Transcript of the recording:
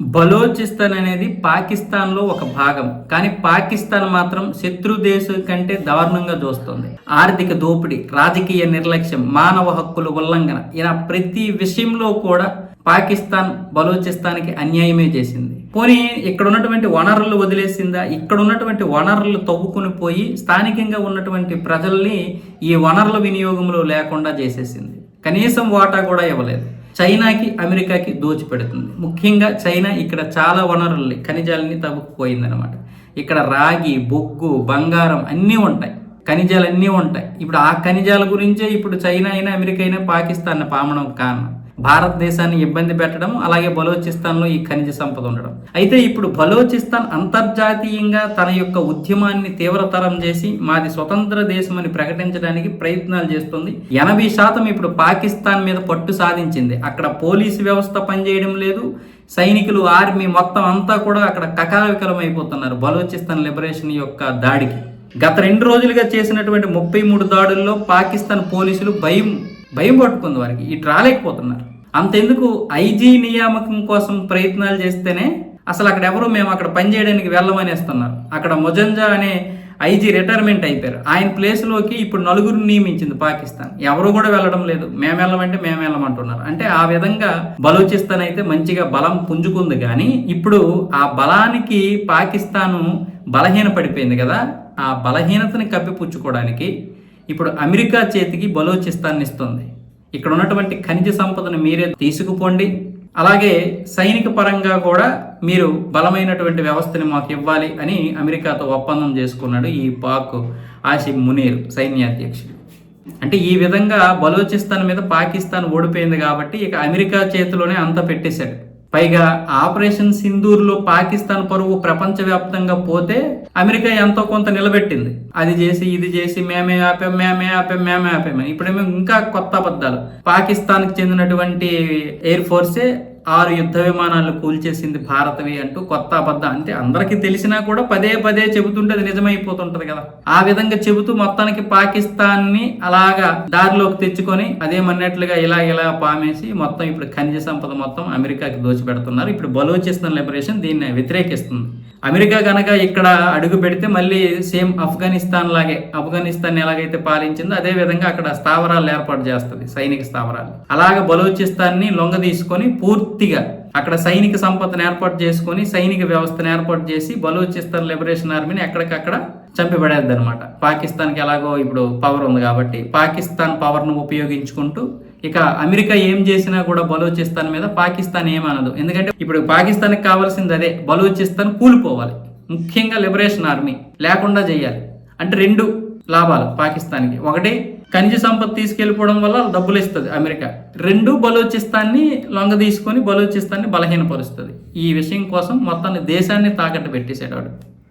బలోచిస్తాన్ అనేది పాకిస్తాన్లో ఒక భాగం. కానీ పాకిస్తాన్ మాత్రం శత్రు దేశం కంటే దారుణంగా చూస్తుంది. ఆర్థిక దోపిడీ రాజకీయ నిర్లక్ష్యం మానవ హక్కుల ఉల్లంఘన ఇలా ప్రతి విషయంలో కూడా పాకిస్తాన్ బలోచిస్తాన్కి అన్యాయమే చేసింది. పోనీ ఇక్కడ ఉన్నటువంటి వనరులు వదిలేసిందా? ఇక్కడ ఉన్నటువంటి వనరులు తవ్వుకుని పోయి స్థానికంగా ఉన్నటువంటి ప్రజల్ని ఈ వనరుల వినియోగంలో లేకుండా చేసేసింది. కనీసం వాటా కూడా ఇవ్వలేదు. చైనాకి అమెరికాకి దోచిపెడుతుంది. ముఖ్యంగా చైనా ఇక్కడ చాలా వనరుల్ని ఖనిజాలని తవ్వుకుపోయిందనమాట ఇక్కడ రాగి బొగ్గు బంగారం అన్నీ ఉంటాయి. ఖనిజాలు అన్నీ ఉంటాయి. ఇప్పుడు ఆ ఖనిజాల గురించే ఇప్పుడు చైనా అయినా అమెరికా అయినా పాకిస్తాన్ పామడం కారణం. భారతదేశాన్ని ఇబ్బంది పెట్టడం అలాగే బలోచిస్తాన్లో ఈ ఖనిజ సంపద ఉండడం. అయితే ఇప్పుడు బలోచిస్తాన్ అంతర్జాతీయంగా తన యొక్క ఉద్యమాన్ని తీవ్రతరం చేసి మాది స్వతంత్ర దేశం అని ప్రకటించడానికి ప్రయత్నాలు చేస్తుంది. ఎనభై శాతం ఇప్పుడు పాకిస్తాన్ మీద పట్టు సాధించింది. అక్కడ పోలీసు వ్యవస్థ పనిచేయడం లేదు. సైనికులు ఆర్మీ మొత్తం అంతా కూడా అక్కడ కకావికలం అయిపోతున్నారు బలోచిస్తాన్ లిబరేషన్ యొక్క దాడికి. గత రెండు రోజులుగా చేసినటువంటి ముప్పై మూడు దాడుల్లో పాకిస్తాన్ పోలీసులు భయం భయం పట్టుకుంది వారికి. ఇటు రాలేకపోతున్నారు. అంతెందుకు ఐజీ నియామకం కోసం ప్రయత్నాలు చేస్తేనే అసలు అక్కడ ఎవరు మేము అక్కడ పనిచేయడానికి వెళ్ళమనేస్తున్నారు. అక్కడ మొజంజా అనే ఐజీ రిటైర్మెంట్ అయిపోయారు. ఆయన ప్లేస్లోకి ఇప్పుడు నలుగురు నియమించింది పాకిస్తాన్. ఎవరు కూడా వెళ్ళడం లేదు. మేము వెళ్ళమంటే మేము వెళ్ళమంటున్నారు. అంటే ఆ విధంగా బలూచిస్తాన్ అయితే మంచిగా బలం పుంజుకుంది కానీ ఇప్పుడు ఆ బలానికి పాకిస్తాను బలహీన పడిపోయింది కదా. ఆ బలహీనతని కప్పిపుచ్చుకోవడానికి ఇప్పుడు అమెరికా చేతికి బలోచిస్తాన్ని ఇస్తుంది. ఇక్కడ ఉన్నటువంటి ఖనిజ సంపదను మీరే తీసుకుపోండి. అలాగే సైనిక పరంగా కూడా మీరు బలమైనటువంటి వ్యవస్థని మాకు ఇవ్వాలి అని అమెరికాతో ఒప్పందం చేసుకున్నాడు ఈ పాక్ ఆసిఫ్ మునీర్ సైన్యాధ్యక్షుడు అంటే ఈ విధంగా బలోచిస్తాన్ మీద పాకిస్తాన్ ఓడిపోయింది కాబట్టి ఇక అమెరికా చేతిలోనే అంత పెట్టేశాడు. పైగా ఆపరేషన్ సింధూర్లో పాకిస్తాన్ పరువు ప్రపంచవ్యాప్తంగా పోతే అమెరికా ఎంతో కొంత నిలబెట్టింది. అది చేసి ఇది చేసి మేమే ఆపాం మేమే ఆపాం మేమే ఆపామని ఇప్పుడేమో ఇంకా కొత్త అబద్ధాలు. పాకిస్తాన్కి చెందినటువంటి ఎయిర్ ఫోర్సే ఆరు యుద్ధ విమానాలు కూల్చేసింది భారతవి అంటూ కొత్త అబద్ధం. అంటే అందరికీ తెలిసినా కూడా పదే పదే చెబుతుంటే అది నిజమైపోతుంటది కదా. ఆ విధంగా చెబుతూ మొత్తానికి పాకిస్తాన్ని అలాగా దారిలోకి తెచ్చుకొని అదేమన్నట్లుగా ఇలా ఇలా పామేసి మొత్తం ఇప్పుడు ఖనిజ సంపద మొత్తం అమెరికాకి దోచిపెడుతున్నారు. ఇప్పుడు బలోచిస్తాన్ లిబరేషన్ దీన్ని వ్యతిరేకిస్తుంది. అమెరికా కనుక ఇక్కడ అడుగు పెడితే మళ్ళీ సేమ్ ఆఫ్ఘనిస్తాన్ లాగే ఆఫ్ఘనిస్తాన్ ఎలాగైతే పాలించిందో అదే విధంగా అక్కడ స్థావరాలు ఏర్పాటు చేస్తుంది సైనిక స్థావరాలు. అలాగే బలూచిస్తాన్ని లొంగ తీసుకొని పూర్తిగా అక్కడ సైనిక సంపదను ఏర్పాటు చేసుకొని సైనిక వ్యవస్థను ఏర్పాటు చేసి బలూచిస్తాన్ లిబరేషన్ ఆర్మీని ఎక్కడికక్కడ చంపిబడేద్ది అనమాట పాకిస్తాన్కి ఎలాగో ఇప్పుడు పవర్ ఉంది కాబట్టి పాకిస్తాన్ పవర్ను ఉపయోగించుకుంటూ ఇక అమెరికా ఏం చేసినా కూడా బలూచిస్తాన్ మీద పాకిస్తాన్ ఏమనదు. ఎందుకంటే ఇప్పుడు పాకిస్తాన్కి కావాల్సింది అదే బలూచిస్తాన్ కూలిపోవాలి. ముఖ్యంగా లిబరేషన్ ఆర్మీ లేకుండా చేయాలి. అంటే రెండు లాభాలు పాకిస్తాన్కి. ఒకటి ఖనిజ సంపద తీసుకెళ్ళిపోవడం వల్ల డబ్బులు ఇస్తుంది అమెరికా. రెండు బలూచిస్తాన్ని లొంగ తీసుకొని బలూచిస్తాన్ని బలహీనపరుస్తుంది. ఈ విషయం కోసం మొత్తాన్ని దేశాన్ని తాకట్టు పెట్టేశాడు వాడు